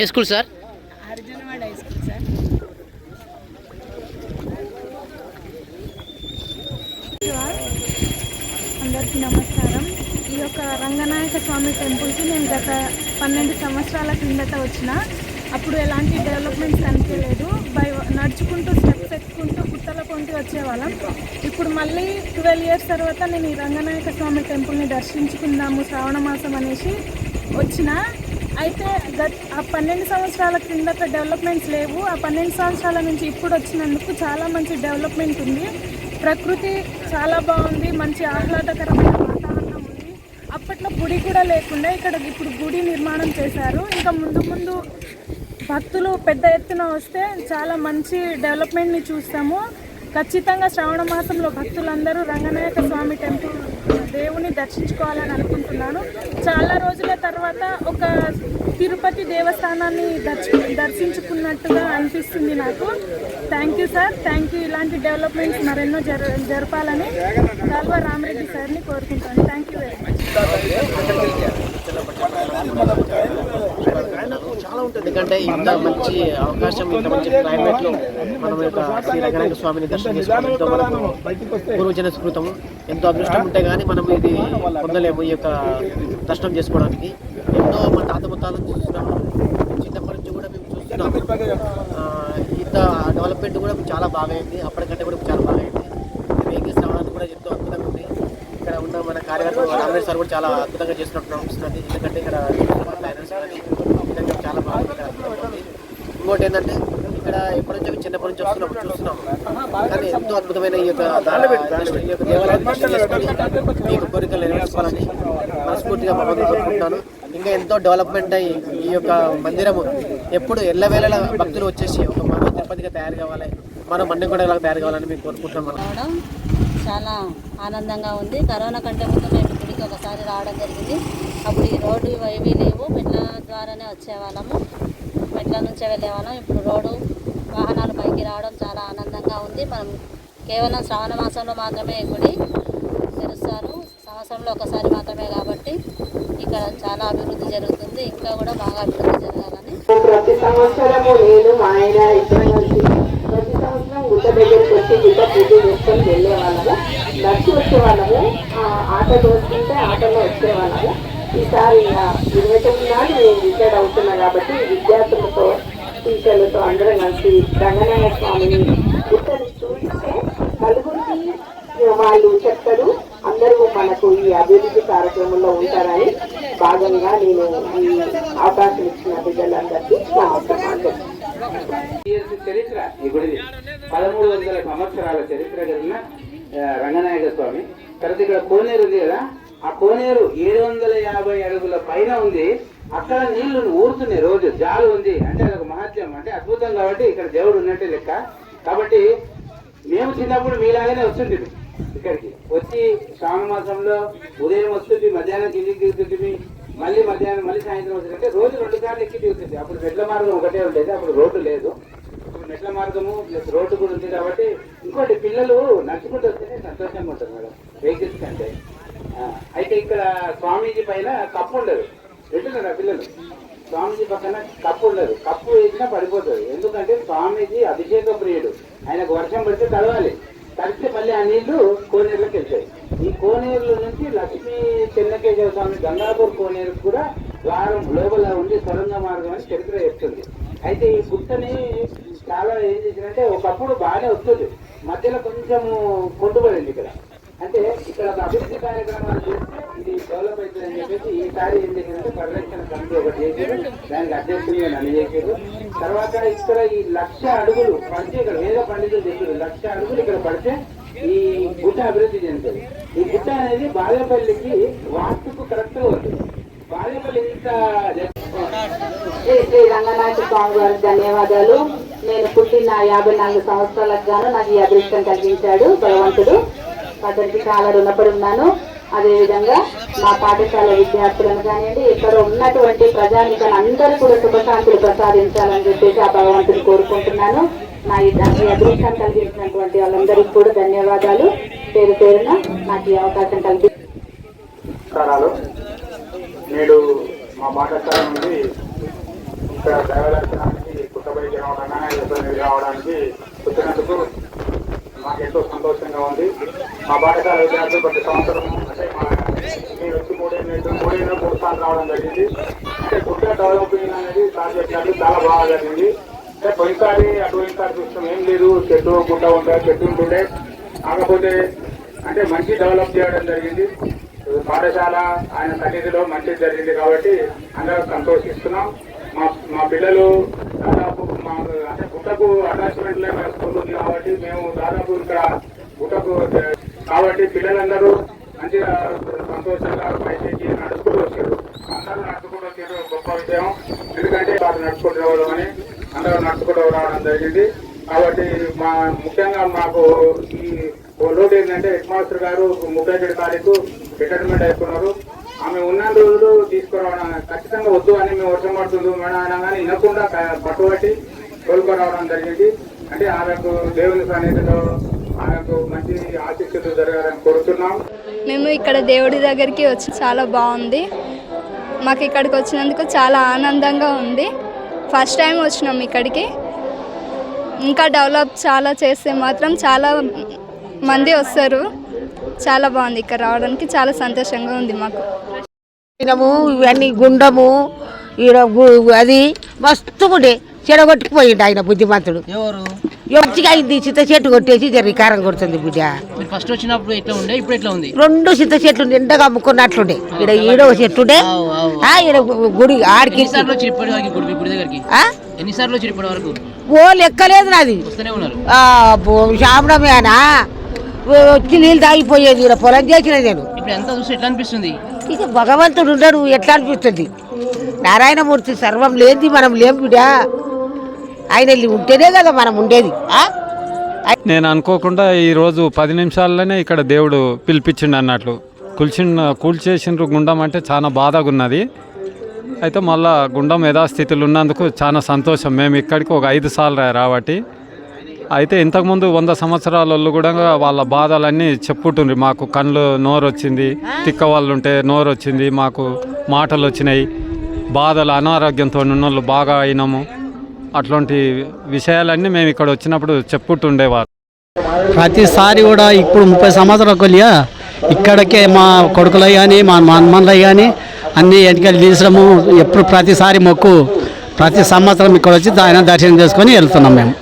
ఏ school sir? Arjunavada high school sir. అందరికీ నమస్కారం. ఈ యొక్క రంగనాయక స్వామి టెంపుల్కి నేను గత పన్నెండు సంవత్సరాల క్రిందట వచ్చిన. అప్పుడు ఎలాంటి డెవలప్మెంట్స్ కనిపించలేదు బై నడుచుకుంటూ స్టెప్స్ ఎక్కుంటూ పుట్టల కొంటి వచ్చేవాళ్ళం. ఇప్పుడు మళ్ళీ ట్వెల్వ్ ఇయర్స్ తర్వాత నేను ఈ రంగనాయక స్వామి టెంపుల్ని దర్శించుకుందాము శ్రావణ మాసం అనేసి వచ్చిన. అయితే గత ఆ పన్నెండు సంవత్సరాల క్రిందట డెవలప్మెంట్స్ లేవు. ఆ పన్నెండు సంవత్సరాల నుంచి ఇప్పుడు వచ్చినందుకు చాలా మంచి డెవలప్మెంట్ ఉంది. ప్రకృతి చాలా బాగుంది. మంచి ఆహ్లాదకరమైన వాతావరణం ఉంది. అప్పట్లో గుడి కూడా లేకుండా ఇక్కడ ఇప్పుడు గుడి నిర్మాణం చేశారు. ఇంకా ముందు ముందు భక్తులు పెద్ద ఎత్తున వస్తే చాలా మంచి డెవలప్మెంట్ని చూస్తాము. ఖచ్చితంగా శ్రావణ మాసంలో భక్తులందరూ రంగనాయక స్వామి టెంపుల్ దేవుని దర్శించుకోవాలని అనుకుంటున్నాను. చాలా రోజుల తర్వాత ఒక తిరుపతి దేవస్థానాన్ని దర్శ దర్శించుకున్నట్టుగా అనిపిస్తుంది నాకు. Thank you sir thank you ఇలాంటి డెవలప్మెంట్స్ మరెన్నో జర జరపాలని కాల్వ రామరెడ్డి సార్ని కోరుకుంటాను. థ్యాంక్ యూ వెరీ మచ్ ఎందుకంటే ఇంత మంచి అవకాశం ఇంత మంచి క్లైమేట్లో మనం యొక్క శ్రీ రంగనాయక స్వామిని దర్శనం చేసుకోవడం ఎంతో మనకు పూర్వజన స్మృతం ఎంతో అదృష్టం ఉంటే గానీ మనం ఇది పొందలేము ఈ యొక్క దర్శనం చేసుకోవడానికి. ఎంతో మన తాత ముత్తాలను చూస్తున్నాము చిన్నప్పటి నుంచి కూడా మేము చూస్తున్నాం. ఆ, ఇంత డెవలప్మెంట్ కూడా చాలా బాగా అయింది. అప్పటికంటే కూడా చాలా బాగా అయింది. వెహికల్స్ రావడానికి కూడా ఎంతో అద్భుతంగా ఉంది. ఇక్కడ ఉన్న మన కార్యకర్త రామేష్ సార్ కూడా చాలా అద్భుతంగా చేసినట్టు అనిపిస్తుంది ఎందుకంటే ఇక్కడ చాలా బాగా ఇంకోటి ఏంటంటే ఇక్కడ ఎప్పటి చిన్నప్పటి నుంచి వస్తున్నప్పుడు చూస్తున్నాం. కానీ ఎంతో అద్భుతమైన ఈ యొక్క దర్శనం- ఈ యొక్క దేవాలయాన్ని దర్శనం కోరికలు నెరవేర్చుకోవాలని మనస్ఫూర్తిగా భగవంతుని కోరుకుంటున్నాను. ఇంకా ఎంతో డెవలప్మెంట్ అయ్యి ఈ యొక్క మందిరము ఎప్పుడు ఎల్లవేళలా భక్తులు వచ్చేసి ఒక మన తిరుపతిగా తయారు కావాలి. మన మన్నెగూడలాగా తయారు కావాలని మేము కోరుకుంటున్నాం చాలా ఆనందంగా ఉంది. కరోనా కంటే ముందు మేము గుడికి ఒకసారి రావడం జరిగింది. అప్పుడు ఈ రోడ్డు ఏమీ లేవు. మెట్ల ద్వారానే వచ్చేవాళ్ళము. మెట్ల నుంచే వెళ్ళేవాళ్ళం. ఇప్పుడు రోడ్డు వాహనాలు పైకి రావడం చాలా ఆనందంగా ఉంది. మనం కేవలం శ్రావణ మాసంలో మాత్రమే గుడి తెరుస్తారు. సంవత్సరంలో ఒకసారి మాత్రమే కాబట్టి ఇక్కడ చాలా అభివృద్ధి జరుగుతుంది. ఇంకా కూడా బాగా అభివృద్ధి జరగాలని. ప్రతి సంవత్సరము నేను మా ఆయన ఇద్దరం కలిసి ప్రతి సంవత్సరం గుట్ట దగ్గరికి వచ్చి గుట్ట పూజ చేసుకొని వెళ్ళే వాళ్ళము నడిచి వచ్చేవాళ్ళము వాళ్ళము ఆ ఆటో ఆటోలో ఈసారి ఇక ఇరవై తొమ్మిది నాడు నేను రిటైర్డ్ అవుతున్నా కాబట్టి విద్యార్థులతో టీచర్లతో అందరం కలిసి రంగనాయ స్వామిని గుట్టని చూపిస్తే నలుగురికి వాళ్ళు చెప్తారు అందరూ మనకు ఈ అభివృద్ధి కార్యక్రమంలో ఉంటారని భాగంగా నేను ఈ అవకాశం ఇచ్చిన బిడ్డలందరికీ నమస్కారం అవసరం చరిత్ర పదమూడు వందల సంవత్సరాల చరిత్ర కలిగిన రంగనాయక స్వామి. తర్వాత ఇక్కడ కోనేరు ఉంది కదా ఆ కోనేరు ఏడు వందల యాభై అడుగుల పైన ఉంది. అక్కడ నీళ్ళు ఊరుతున్నాయి రోజు జాలు ఉంది. అంటే అదొక మహత్యం. అంటే అద్భుతం కాబట్టి ఇక్కడ దేవుడు ఉన్నట్టే లెక్క. కాబట్టి మేము చిన్నప్పుడు మీలాగానే వస్తుంటే ఇక్కడికి వచ్చి శ్రావణ మాసంలో ఉదయం వస్తుంది మధ్యాహ్నం కిందికి దిగుతుంది మళ్ళీ మధ్యాహ్నం మళ్ళీ సాయంత్రం వస్తుంది అంటే రోజు రెండు సార్లు ఎక్కి దిగుతుంది అప్పుడు మెట్ల మార్గం ఒకటే ఉండేది అప్పుడు రోడ్డు లేదు. మెట్ల మార్గము ప్లస్ రోడ్డు కూడా ఉంది కాబట్టి ఇంకోటి పిల్లలు నడుచుకుంటూ వస్తేనే సంతోషంగా ఉంటుంది మేడం వెహికల్స్ కంటే. అయితే ఇక్కడ స్వామీజీ పైన కప్పు ఉండదు. వింటున్నారా పిల్లలు? స్వామీజీ పక్కన కప్పు ఉండదు. కప్పు వేసినా పడిపోతుంది ఎందుకంటే స్వామీజీ అభిషేక ప్రియుడు. ఆయనకు వర్షం పడితే తడవాలి. తడిస్తే మళ్ళీ ఆ నీళ్ళు కోనేరులోకి వెళ్తాయి. ఈ కోనేరుల నుంచి లక్ష్మీ చెన్నకేశవ స్వామి గంగాపూర్ కోనేరు కూడా ద్వారం లోపల ఉండి సొరంగ మార్గం అని చరిత్ర చెప్తుంది. అయితే ఈ గుట్టని చాలా ఏం చేసిందంటే ఒకప్పుడు బాగానే వస్తుంది. మధ్యలో కొంచెము కొండుపడింది ఇక్కడ. అంటే ఇక్కడ ఒక అభివృద్ధి కార్యక్రమాలు చేస్తే ఇది డెవలప్ అవుతుందని చెప్పేసి ఈసారి ఏం చేసిందంటే పరిరక్షణ కమిటీ ఒకటి చేశారు. దానికి అధ్యక్షుడిగా నన్ను చేశారు. తర్వాత ఇక్కడ ఈ లక్ష అడుగులు పడితే ఇక్కడ వేద పండితులు చెప్పారు లక్ష అడుగులు ఇక్కడ పడితే ఈ గుట్ట అభివృద్ధి చెందుతుంది. ఈ గుట్ట అనేది బాలేపల్లికి వాస్తుకు కరెక్ట్ ఉంటుంది బాలేపల్లి ఇంత శ్రీ శ్రీ రంగనాథ స్వామి గారికి ధన్యవాదాలు. నేను పుట్టిన యాభై నాలుగు సంవత్సరాలకు గాను నాకు ఈ అదృష్టం కలిగించాడు భగవంతుడు. అతనికి చాలా రుణపడి ఉన్నాను. అదేవిధంగా మా పాఠశాల విద్యార్థులను కానివ్వండి ఇక్కడ ఉన్నటువంటి ప్రజానికలు అందరూ కూడా శుభశాంతులు ప్రసాదించాలని చెప్పేసి ఆ భగవంతుని కోరుకుంటున్నాను. నా ఈ అదృష్టం కలిగించినటువంటి వాళ్ళందరికీ కూడా ధన్యవాదాలు. పేరు పేరున నాకు ఈ అవకాశం కలిగి నేడు మా పాఠశాల నుండి ఇక్కడ దైవదర్శనానికి పుట్టబడి రావడానికి ఇబ్బంది రావడానికి వచ్చినందుకు మాకు ఎంతో సంతోషంగా ఉంది మా పాఠశాల విద్యార్థులు ప్రతి సంవత్సరం అంటే మా మీరు వచ్చి మూడేళ్ళు మూడేళ్ళు మూడు సార్లు రావడం జరిగింది అంటే గుడ్డ డెవలపింగ్ అనేది సార్ చెప్పినట్టు చాలా బాగా జరిగింది అంటే పోయినసారి అటు పోయినసారి చూస్తాం ఏం లేదు చెట్టు గుడ్డ ఉండే చెట్టు ఉంటుండే కాకపోతే అంటే మంచి డెవలప్ చేయడం జరిగింది పాఠశాల ఆయన సన్నిధిలో మంచి జరిగింది కాబట్టి అందరూ సంతోషిస్తున్నాం మా మా పిల్లలు చాలా మా అంటే గుట్టకు అటాచ్మెంట్ లేని స్కూల్ ఉంది కాబట్టి మేము దాదాపు ఇక్కడ గుట్టకు కాబట్టి పిల్లలందరూ మంచిగా సంతోషంగా పైకి నడుచుకుంటూ వచ్చారు. అందరూ నడుచుకుంటూ వచ్చారు గొప్ప విషయం. ఎందుకంటే వారు నడుచుకుంటూ రావడం అని అందరూ నడుచుకుంటూ రావడం జరిగింది. కాబట్టి మా ముఖ్యంగా మాకు ఈ లోటు ఏంటంటే హెడ్ మాస్టర్ గారు ముప్పై ఏడు తారీఖు రిటైర్మెంట్ అయిపోయినారు. ఆమె ఉన్న రోజులు తీసుకురావడం ఖచ్చితంగా వద్దు అని మేము వర్షం పడుతుంది మేడం అయినా కానీ వినకుండా పట్టుబట్టి తోలుకురావడం జరిగింది. అంటే ఆమెకు దేవుని సన్నిధిలో ఆమెకు మంచి ఆశీస్సులు జరగాలని కోరుతున్నాం. మేము ఇక్కడ దేవుడి దగ్గరికి వచ్చి చాలా బాగుంది. మాకు ఇక్కడికి వచ్చినందుకు చాలా ఆనందంగా ఉంది. ఫస్ట్ టైం వచ్చినాం ఇక్కడికి. ఇంకా డెవలప్ చాలా చేస్తే మాత్రం చాలా మంది వస్తారు. చాలా బాగుంది ఇక్కడ రావడానికి. చాలా సంతోషంగా ఉంది మాకు. ఇవన్నీ గుండము అది మస్తు ఉండే. చెడగొట్టుకుపోయిండు ఆయన బుద్ధిమంతుడు. ఎవరు? మంచిగా అయింది చింత చెట్టు కొట్టేసి జరి కారం కొడుతుంది బిడ్డ. ఫస్ట్ వచ్చినప్పుడు ఎట్లా ఉండే? ఇప్పుడు ఎట్లా ఉంది? రెండు చింత చెట్లు నిండగా అమ్ముకున్నట్లుండే. ఈడ ఈడో చెట్టు ఉండే. ఆ, ఈడ గుడి ఆడికి ఎన్నిసార్లు వచ్చి ఇప్పటి వరకు ఓ లెక్కలేదు నాది. వస్తూనే ఉన్నారు. ఆ, బో- శామడమేనా ఓ, వచ్చి నీళ్ళు తాగిపోయేది ఈడ పొలం చేసిన నేను. ఎట్లా అనిపిస్తుంది? ఇక భగవంతుడు ఉండడు ఎట్లా అనిపిస్తుంది? నారాయణమూర్తి సర్వం లేనిది మనం లేం బిడ్డ. ఆయన వెళ్ళి ఉంటేనే కదా మనం ఉండేది నేను అనుకోకుండా ఈరోజు పది నిమిషాల్లోనే ఇక్కడ దేవుడు పిలిపించిండు అన్నట్లు. కూల్చిన కూల్చేసిండ్రు గుండం అంటే చాలా బాధగా ఉన్నది. అయితే మళ్ళా గుండం యథాస్థితిలో ఉన్నందుకు చాలా సంతోషం. మేము ఇక్కడికి ఒక ఐదు సార్లు రాబట్టి అయితే ఇంతకుముందు వంద సంవత్సరాలలో కూడా వాళ్ళ బాధలన్నీ చెప్పుకుంటుండ్రు మాకు కళ్ళు నోరు వచ్చింది తిక్క వాళ్ళు ఉంటే నోరు వచ్చింది మాకు మాటలు వచ్చినాయి బాధలు అనారోగ్యంతో ఉన్న వాళ్ళు బాగా అయినాము. అట్లాంటి విషయాలన్నీ మేము ఇక్కడ వచ్చినప్పుడు చెప్పుకుంటుండేవారు ప్రతిసారి కూడా ఇప్పుడు ముప్పై సంవత్సరాల కొలియా ఇక్కడికే మా కొడుకులు కానీ మా మన్మన్లు కానీ అన్ని ఎన్నికలు తీసడము ఎప్పుడు ప్రతిసారి మొక్కు ప్రతి సంవత్సరం ఇక్కడ వచ్చి ఆయన దర్శనం చేసుకొని వెళ్తున్నాం మేము.